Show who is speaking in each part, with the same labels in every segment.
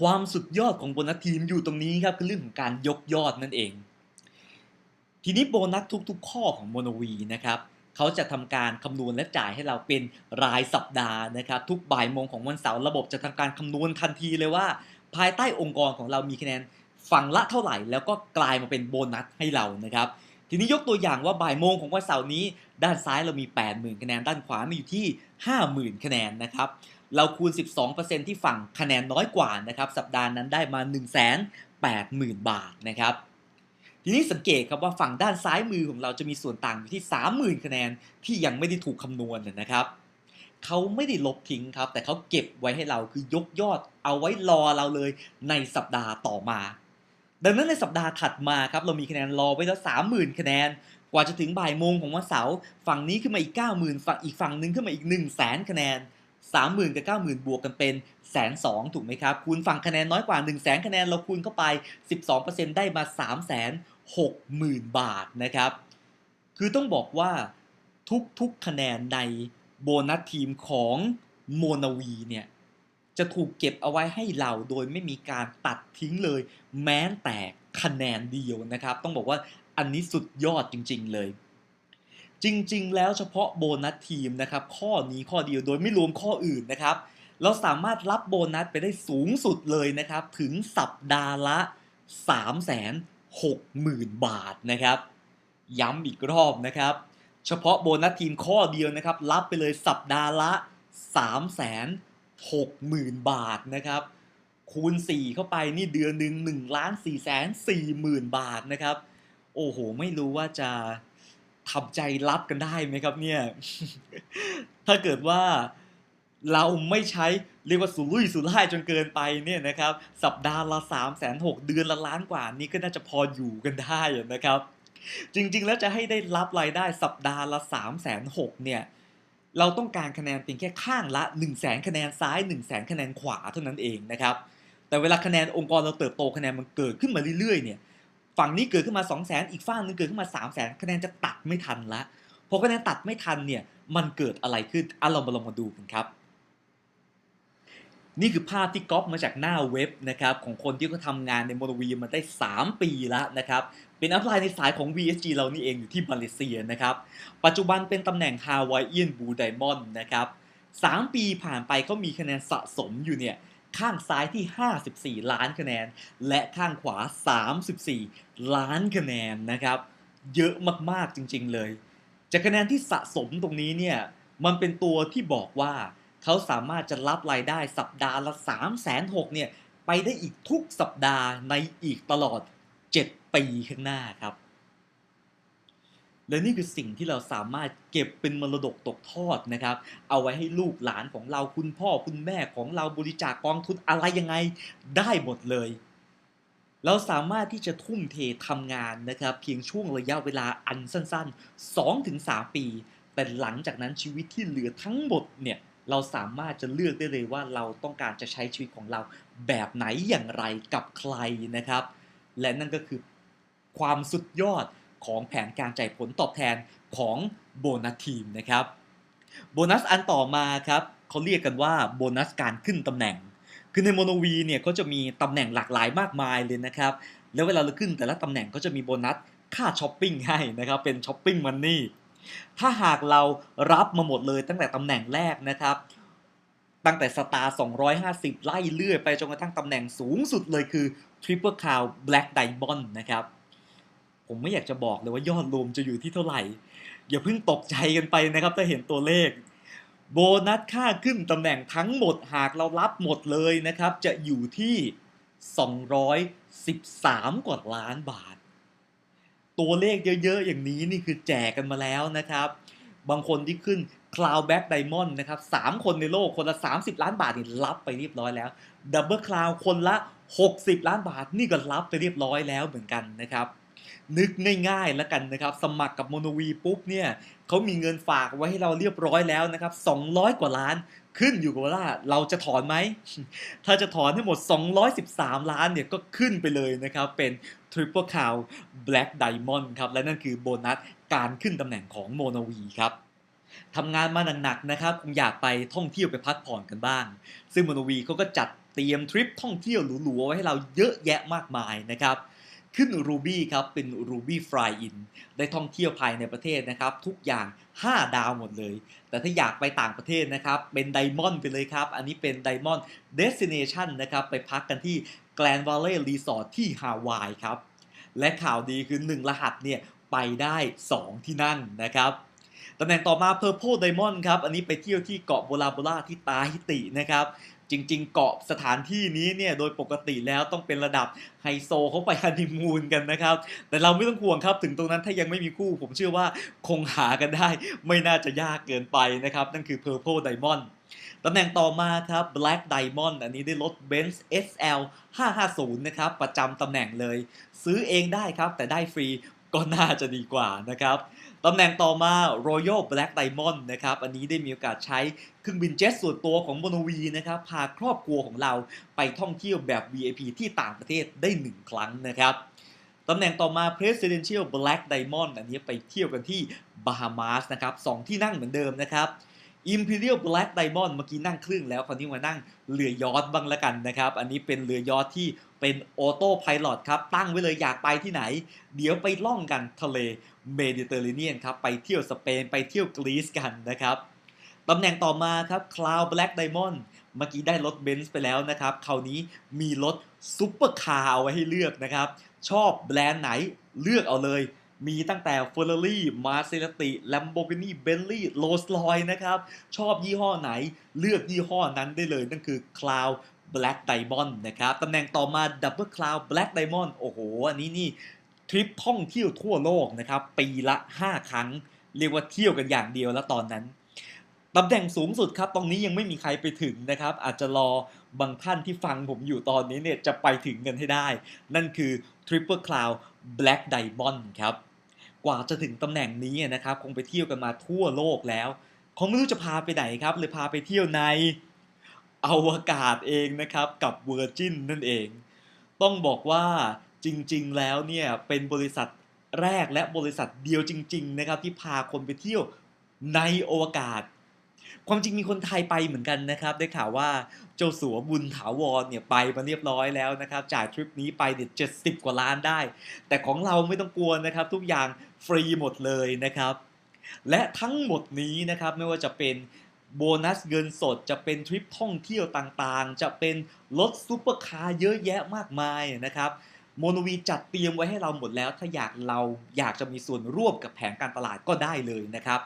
Speaker 1: ความสุดยอดของโบนัสทีมอยู่ตรงนี้ครับคือเรื่องของการยกยอดนั่นเอง ทีนี้โบนัสทุกๆ ข้อของโมโนวีนะครับเขาจะทำการคำนวณและจ่ายให้เราเป็นรายสัปดาห์นะครับ ทุกบ่ายโมงของวันเสาร์ระบบจะทำการคำนวณทันทีเลยว่า ภายใต้องค์กรของเรามีคะแนนฝั่งละเท่าไหร่ แล้วก็กลายมาเป็นโบนัสให้เรานะครับ ทีนี้ยกตัวอย่างว่าบ่ายโมงของวันเสาร์นี้ ด้านซ้ายเรามี 80,000 คะแนน ด้านขวามีอยู่ที่ 50,000 คะแนนนะครับ เราคูณ 12%ที่ฝั่งคะแนนน้อยกว่านะครับ สัปดาห์นั้นได้มา 180,000 บาทนะครับ ทีนี้สังเกตครับว่าฝั่งด้านซ้ายมือของเราจะมีส่วนต่างอยู่ที่ 30,000 คะแนนที่ยังไม่ได้ถูกคำนวณนะครับเขาไม่ได้ลบทิ้งครับ แต่เขาเก็บไว้ให้เราคือยกยอดเอาไว้รอเราเลยในสัปดาห์ต่อมา ดังนั้นในสัปดาห์ถัดมาครับ เรามีคะแนนรอไว้แล้ว 30,000 คะแนน กว่าจะถึงบ่ายโมงของวันเสาร์ฝั่งนี้ขึ้นมาอีก 90,000 ฝั่งอีกฝั่งหนึ่งขึ้นมาอีก 1 0 0 0 0แสนคะแนน 30,000 กับ 90,000 บวกกันเป็นแสนสองถูกไหมครับ คูณฝั่งคะแนนน้อยกว่า 1 0 0 0 0แสนคะแนนเราคูณเข้าไป 12%ได้มา 3 6 0 0 0 0 บาทนะครับ คือต้องบอกว่าทุกๆคะแนนในโบนัสทีมของโมนาวีเนี่ยจะถูกเก็บเอาไว้ให้เราโดยไม่มีการตัดทิ้งเลย แม้แต่คะแนนเดียวนะครับ ต้องบอกว่าอันนี้สุดยอดจริง ๆ เลย จริง ๆ แล้วเฉพาะโบนัสทีมนะครับข้อนี้ข้อเดียวโดยไม่รวมข้ออื่นนะครับ เราสามารถรับโบนัสไปได้สูงสุดเลยนะครับ ถึงสัปดาห์ละ 3 6 0 0 0 0 บาทนะครับ ย้ำอีกรอบนะครับ เฉพาะโบนัสทีมข้อเดียวนะครับ รับไปเลยสัปดาห์ละ 3 6 0 0 0 0 บาทนะครับ คูณ 4 เข้าไปนี่เดือนหนึ่ง1ล้าน4แสน4หมื่นบาทนะครับ โอ้โห ไม่รู้ว่าจะ ทำใจรับกันได้ไหมครับเนี่ย ถ้าเกิดว่าเราไม่ใช้เรียกว่าสุรุ่ยสุร่ายจนเกินไปเนี่ยนะครับ สัปดาห์ละ3 6 0 0 0เดือนละล้านกว่านี่ก็น่าจะพออยู่กันได้นะครับ จริงๆแล้วจะให้ได้รับรายได้สัปดาห์ละ3 6 0 0 0เนี่ยเราต้องการคะแนนเพียงแค่ข้างละ 1 0 0 0 0แคะแนนซ้าย 1 0 0 0 0 0คะแนนขวาเท่านั้นเองนะครับ แต่เวลาคะแนนองค์กรเราเติบโตคะแนนมันเกิดขึ้นมาเรื่อยๆเนี่ย ฝั่งนี้เกิดขึ้นมา 2 0 0 0 0 0อีกฝั่งนึงเกิดขึ้นมา 3 0 0 0 0 0คะแนนจะตัดไม่ทันละพอคะแนนตัดไม่ทันเนี่ยมันเกิดอะไรขึ้นอะเรามาลองมาดูกันครับ นี่คือภาพที่ก๊อปมาจากหน้าเว็บนะครับของคนที่เขาทำงานในโมโนวีมาได้ 3 ปีแล้วนะครับเป็นอัพไลน์ในสายของ VSG เรานี่เองอยู่ที่มาเลเซียนะครับปัจจุบันเป็นตำแหน่ง Hawaiian Blue Diamond นะครับ3ปีผ่านไปเขามีคะแนนสะสมอยู่เนี่ย ข้างซ้ายที่ 54 ล้านคะแนน และข้างขวา 34 ล้านคะแนนนะครับ เยอะมากๆจริง ๆเลย จากคะแนนที่สะสมตรงนี้เนี่ยมันเป็นตัวที่บอกว่าเขาสามารถจะรับรายได้สัปดาห์ละ 3 6 0 0 0เนี่ยไปได้อีกทุกสัปดาห์ในอีกตลอด 7 ปีข้างหน้าครับ และนี่คือสิ่งที่เราสามารถเก็บเป็นมรดกตกทอดนะครับ เอาไว้ให้ลูกหลานของเราคุณพ่อคุณแม่ของเราบริจาคกองทุนอะไรยังไงได้หมดเลย เราสามารถที่จะทุ่มเททำงานนะครับ เพียงช่วงระยะเวลาอันสั้น ๆ 2-3 ปี แต่หลังจากนั้นชีวิตที่เหลือทั้งหมดเนี่ยเราสามารถจะเลือกได้เลยว่าเราต้องการจะใช้ชีวิตของเราแบบไหนอย่างไรกับใครนะครับ และนั่นก็คือความสุดยอด ของแผนการจ่ายผลตอบแทนของโบนัสทีมนะครับโบนัสอันต่อมาครับเขาเรียกกันว่าโบนัสการขึ้นตำแหน่ง คือในโมโนวีเนี่ยเขาจะมีตำแหน่งหลากหลายมากมายเลยนะครับ แล้วเวลาเราขึ้นแต่ละตำแหน่งก็จะมีโบนัสค่าช้อปปิ้งให้นะครับ เป็นช้อปปิ้งมันนี่ ถ้าหากเรารับมาหมดเลยตั้งแต่ตำแหน่งแรกนะครับ ตั้งแต่สตาร์ 250 ไล่เลื่อยไปจนกระทั่งตำแหน่งสูงสุดเลยคือ Triple Crown Black Diamond นะครับ ผมไม่อยากจะบอกเลยว่ายอดรวมจะอยู่ที่เท่าไหร่ อย่าเพิ่งตกใจกันไปนะครับ ถ้าเห็นตัวเลข โบนัสค่าขึ้นตำแหน่งทั้งหมดหากเรารับหมดเลยนะครับ จะอยู่ที่ 213 กว่าล้านบาท ตัวเลขเยอะๆ อย่างนี้นี่คือแจกกันมาแล้วนะครับ บางคนที่ขึ้น Cloud Back Diamond นะครับ3คนในโลกคนละ 30 ล้านบาทนี่รับไปเรียบร้อยแล้ว Double Cloud คนละ 60 ล้านบาทนี่ก็รับไปเรียบร้อยแล้วเหมือนกันนะครับ นึกง่ายๆแล้วกันนะครับ สมัครกับโมโนวีปุ๊บเนี่ยเขามีเงินฝากไว้ให้เราเรียบร้อยแล้วนะครับ 200 กว่าล้านขึ้นอยู่กับว่าเราจะถอนไหม ถ้าจะถอนให้หมด 213 ล้านเนี่ยก็ขึ้นไปเลยนะครับ เป็น Triple Crown Black Diamond ครับ และนั่นคือโบนัสการขึ้นตำแหน่งของโมโนวีครับทำงานมาหนักๆนะครับคงอยากไปท่องเที่ยวไปพักผ่อนกันบ้าง ซึ่งโมโนวีเขาก็จัดเตรียมทริปท่องเที่ยวหรูๆไว้ให้เราเยอะแยะมากมายนะครับ ขึ้น Ruby ครับเป็น Ruby Fly In ได้ท่องเที่ยวภายในประเทศนะครับ ทุกอย่าง 5 ดาวหมดเลย แต่ถ้าอยากไปต่างประเทศนะครับ เป็นไดมอนด์ไปเลยครับ อันนี้เป็นไดมอนด์เดสติเนชันนะครับ ไปพักกันที่ Grand Valley Resort ที่ฮาวายครับ และข่าวดีคือ 1 รหัสเนี่ย ไปได้ 2 ที่นั่งนะครับตำแหน่งต่อมา Purple Diamond ครับ อันนี้ไปเที่ยวที่เกาะโบราโบราที่ตาฮิตินะครับ จริง ๆ เกาะสถานที่นี้เนี่ยโดยปกติแล้วต้องเป็นระดับไฮโซเขาไปฮันนีมูนกันนะครับ แต่เราไม่ต้องห่วงครับถึงตรงนั้นถ้ายังไม่มีคู่ ผมเชื่อว่าคงหากันได้ ไม่น่าจะยากเกินไปนะครับ นั่นคือ Purple Diamond ตำแหน่งต่อมาครับ Black Diamond อันนี้ได้รถ Benz SL 550 นะครับ ประจำตำแหน่งเลย ซื้อเองได้ครับ แต่ได้ฟรีก็น่าจะดีกว่านะครับ ตำแหน่งต่อมา Royal Black Diamond นะครับ อันนี้ได้มีโอกาสใช้เครื่องบินเจ็ตส่วนตัวของโมโนวีนะครับ พาครอบครัวของเราไปท่องเที่ยวแบบ VIP ที่ต่างประเทศได้ 1 ครั้งนะครับตำแหน่งต่อมา Presidential Black Diamond อันนี้ไปเที่ยวกันที่บาฮามาสนะครับสองที่นั่งเหมือนเดิมนะครับ Imperial Black Diamond เมื่อกี้นั่งครึ่งแล้ว คราวนี้มานั่งเรือยอทบ้างละกันนะครับ อันนี้เป็นเรือยอทที่ เป็นออโต้พายロครับ ตั้งไว้เลยอยากไปที่ไหน เดี๋ยวไปล่องกันทะเลเมดิเตอร์เรเนียนครับ ไปเที่ยวสเปนไปเที่ยวกรีซกันนะครับตำแหน่งต่อมาครับ Cloud Black Diamond เมื่อกี้ได้รถเบนซ์ไปแล้วนะครับ คราวนี้มีรถซุปเปอร์คาร์เอาไว้ให้เลือกนะครับ ชอบแบรนด์ไหนเลือกเอาเลย มีตั้งแต่ Ferrari Maserati Lamborghini Bentley Rolls Royce นะครับ ชอบยี่ห้อไหนเลือกยี่ห้อนั้นได้เลย นั่นคือ Cloud Black Diamond นะครับ ตำแหน่งต่อมา Double Cloud Black Diamond โอ้โห อันนี้นี่ทริปท่องเที่ยวทั่วโลกนะครับ ปีละ 5 ครั้ง เรียกว่าเที่ยวกันอย่างเดียวแล้วตอนนั้นตำแหน่งสูงสุดครับ ตรงนี้ยังไม่มีใครไปถึงนะครับ อาจจะรอบางท่านที่ฟังผมอยู่ตอนนี้เนี่ยจะไปถึงกันให้ได้ นั่นคือ Triple Cloud Black Diamond ครับ กว่าจะถึงตำแหน่งนี้นะครับ คงไปเที่ยวกันมาทั่วโลกแล้ว คงไม่รู้จะพาไปไหนครับเลยพาไปเที่ยวใน อวกาศเองนะครับกับ Virgin นั่นเอง ต้องบอกว่าจริง ๆ แล้วเนี่ยเป็นบริษัทแรกและบริษัทเดียวจริง ๆ นะครับ ที่พาคนไปเที่ยวในอวกาศ ความจริงมีคนไทยไปเหมือนกันนะครับ ได้ข่าวว่าเจ้าสัวบุญถาวรเนี่ยไปมาเรียบร้อยแล้วนะครับ จ่ายทริปนี้ไปเด็ดเจ็ดสิบกว่าล้านได้ แต่ของเราไม่ต้องกลัวนะครับ ทุกอย่างฟรีหมดเลยนะครับ และทั้งหมดนี้นะครับไม่ว่าจะเป็น โบนัสเงินสดจะเป็นทริปท่องเที่ยวต่างๆ จะเป็นรถซูเปอร์คาร์เยอะแยะมากมายนะครับโมโนวีจัดเตรียมไว้ให้เราหมดแล้ว ถ้าอยากเราอยากจะมีส่วนร่วมกับแผนการตลาดก็ได้เลยนะครับ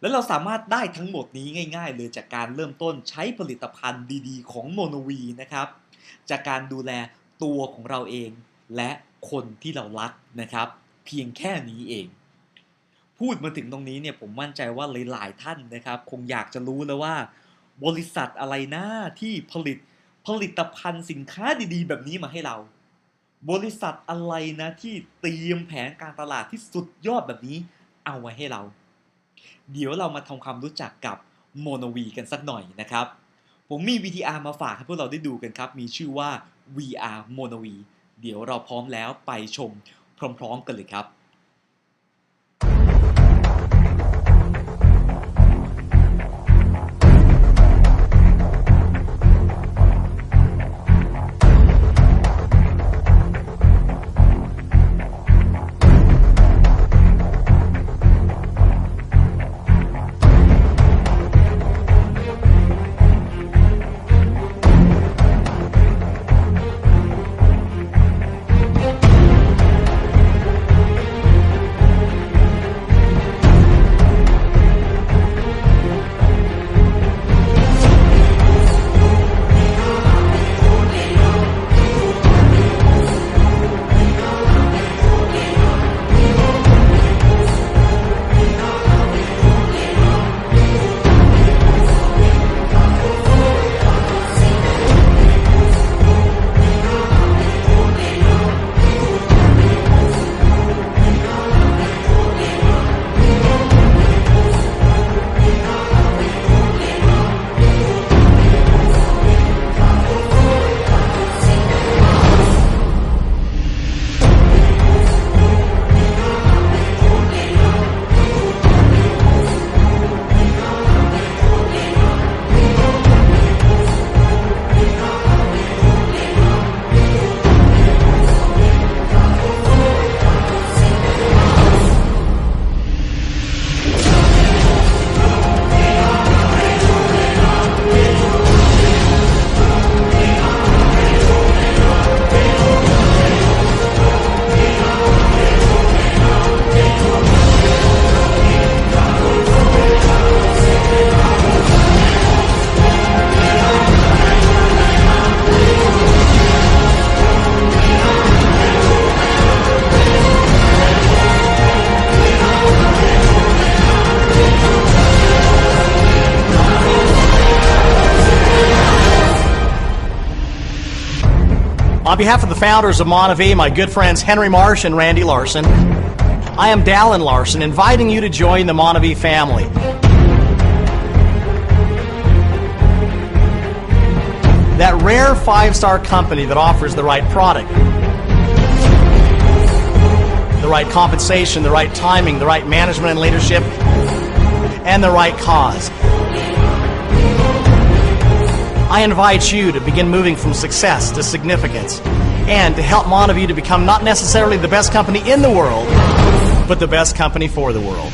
Speaker 1: แล้วเราสามารถได้ทั้งหมดนี้ง่าย ๆ เลยจากการเริ่มต้นใช้ผลิตภัณฑ์ดีๆ ของโมโนวีนะครับ จากการดูแลตัวของเราเองและคนที่เรารักนะครับ เพียงแค่นี้เอง พูดมาถึงตรงนี้เนี่ยผมมั่นใจว่าหลาย ๆ ท่านนะครับ คงอยากจะรู้แล้วว่า บริษัทอะไรนะที่ผลิตผลิตภัณฑ์สินค้าดีๆ แบบนี้มาให้เรา บริษัทอะไรนะที่เตรียมแผนการตลาดที่สุดยอดแบบนี้เอาไว้ให้เรา เดี๋ยวเรามาทำความรู้จักกับโมโนวีกันสักหน่อยนะครับ ผมมี VTR มาฝากให้พวกเราได้ดูกันครับ มีชื่อว่า VR Mono V เดี๋ยวเราพร้อมแล้วไปชมพร้อม ๆ กันเลยครับ
Speaker 2: On behalf of the founders of Monavie, my good friends Henry Marsh and Randy Larson, I am Dallin Larson, inviting you to join the Monavie family. That rare five star company that offers the right product, the right compensation, the right timing, the right management and leadership, and the right cause. I invite you to begin moving from success to significance and to help Monavie to become not necessarily the best company in the world, but the best company for the world.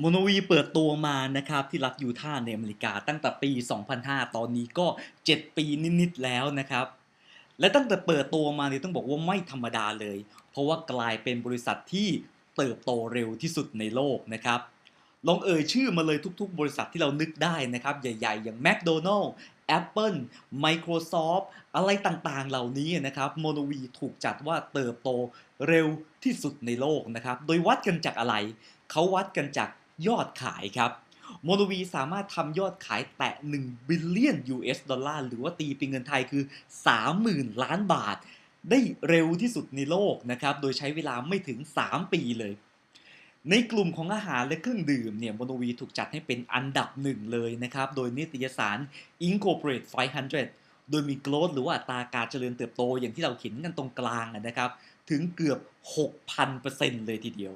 Speaker 1: โมโนวีเปิดตัวมานะครับที่รัฐยูทาห์ในอเมริกาตั้งแต่ปี 2005 ตอนนี้ก็ 7 ปีนิด ๆ แล้วนะครับ และตั้งแต่เปิดตัวมาเนี่ยต้องบอกว่าไม่ธรรมดาเลย เพราะว่ากลายเป็นบริษัทที่เติบโตเร็วที่สุดในโลกนะครับลองเอ่ยชื่อมาเลยทุกๆ บริษัทที่เรานึกได้นะครับ ใหญ่ๆ อย่าง McDonald Apple Microsoft อะไรต่างๆ เหล่านี้นะครับโมโนวีถูกจัดว่าเติบโตเร็วที่สุดในโลกนะครับ โดยวัดกันจากอะไร เขาวัดกันจาก ยอดขายครับโมโนวีสามารถทำยอดขายแตะ 1 บิลเลียน US ดอลลาร์ หรือว่าตีเป็นเงินไทยคือ 30,000 ล้านบาท ได้เร็วที่สุดในโลกนะครับ โดยใช้เวลาไม่ถึง 3 ปีเลย ในกลุ่มของอาหารและเครื่องดื่มเนี่ยโมโนวีถูกจัดให้เป็นอันดับหนึ่งเลยนะครับ โดยนิตยสาร Incorporate 500 โดยมีโกลดหรือว่าอัตราการเจริญเติบโตอย่างที่เราเห็นกันตรงกลางนะครับ ถึงเกือบ 6,000%เลยทีเดียว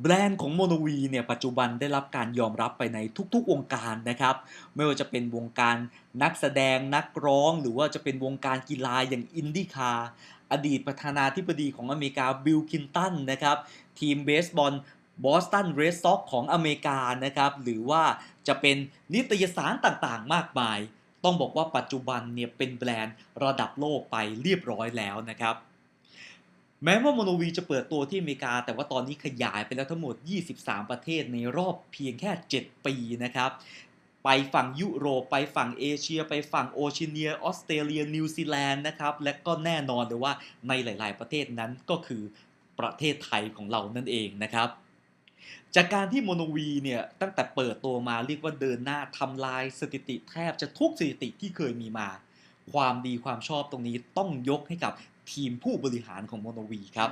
Speaker 1: แบรนด์ของโมโนวีเนี่ยปัจจุบันได้รับการยอมรับไปในทุกๆวงการนะครับ ไม่ว่าจะเป็นวงการนักแสดงนักร้อง หรือว่าจะเป็นวงการกีฬาอย่างอินดี้คาอดีตประธานาธิบดีของอเมริกาบิลคินตันนะครับ ทีมเบสบอลบอสตันเรดซ็อกของอเมริกานะครับ หรือว่าจะเป็นนิตยสารต่างๆ มากมาย ต้องบอกว่าปัจจุบันเนี่ยเป็นแบรนด์ระดับโลกไปเรียบร้อยแล้วนะครับ แม้ว่าโมโนวีจะเปิดตัวที่อเมริกา แต่ว่าตอนนี้ขยายไปแล้วทั้งหมด 23 ประเทศในรอบเพียงแค่ 7 ปีนะครับไปฝั่งยุโรปไปฝั่งเอเชีย ไปฝั่งโอเชียเนียออสเตรเลียนิวซีแลนด์นะครับและก็แน่นอนเลยว่าในหลาย ๆ ประเทศนั้นก็คือประเทศไทยของเรานั่นเองนะครับจากการที่โมโนวีเนี่ยตั้งแต่เปิดตัวมาเรียกว่าเดินหน้าทำลายสถิติแทบจะทุกสถิติที่เคยมีมา ความดีความชอบตรงนี้ต้องยกให้กับ ทีมผู้บริหารของโมโนวีครับ